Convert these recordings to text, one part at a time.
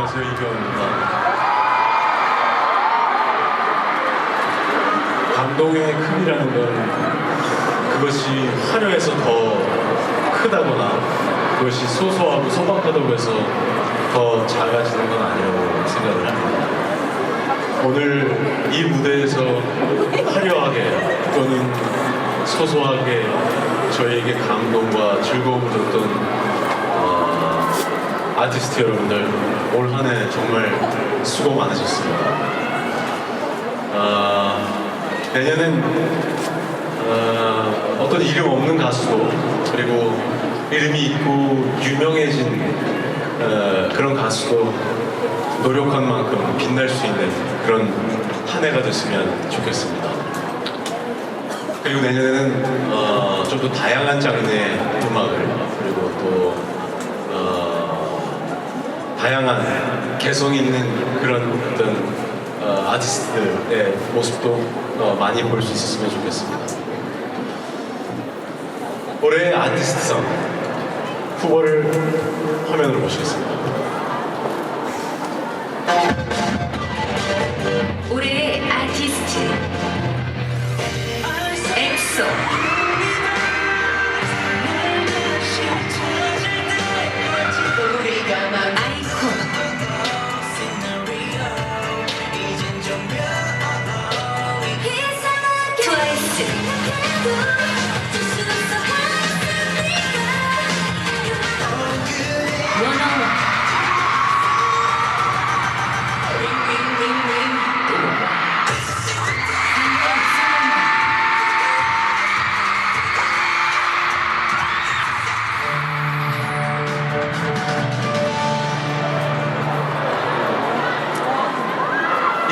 안녕하세요 이병입니다. 감동의 크기라는 건 그것이 화려해서 더 크다거나 그것이 소소하고 소박하다고 해서 더 작아지는 건 아니라고 생각을 합니다. 오늘 이 무대에서 화려하게 또는 소소하게 저희에게 감동과 즐거움을 줬던 아티스트 여러분들 올 한 해 정말 수고 많으셨습니다. 아, 내년엔 어, 어떤 이름 없는 가수도 그리고 이름이 있고 유명해진 어, 그런 가수도 노력한 만큼 빛날 수 있는 그런 한 해가 됐으면 좋겠습니다. 그리고 내년에는 어, 좀 더 다양한 장르의 음악을 그리고 또 어, 다양한 개성 있는 그런 어떤 어, 아티스트들의 모습도 어, 많이 볼 수 있었으면 좋겠습니다. 올해의 아티스트상 후보를 화면으로 모시겠습니다.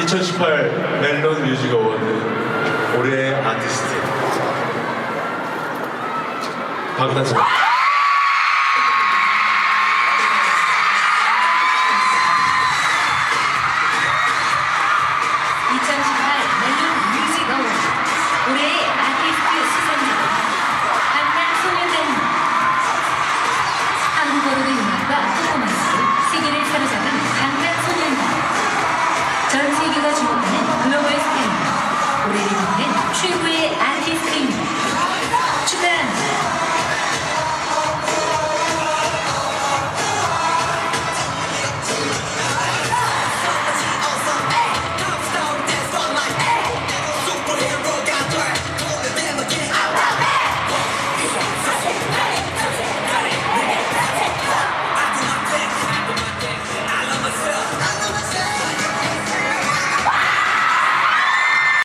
(2018) 멜론 뮤직 어워드 올해의 아티스트. 방탄소년단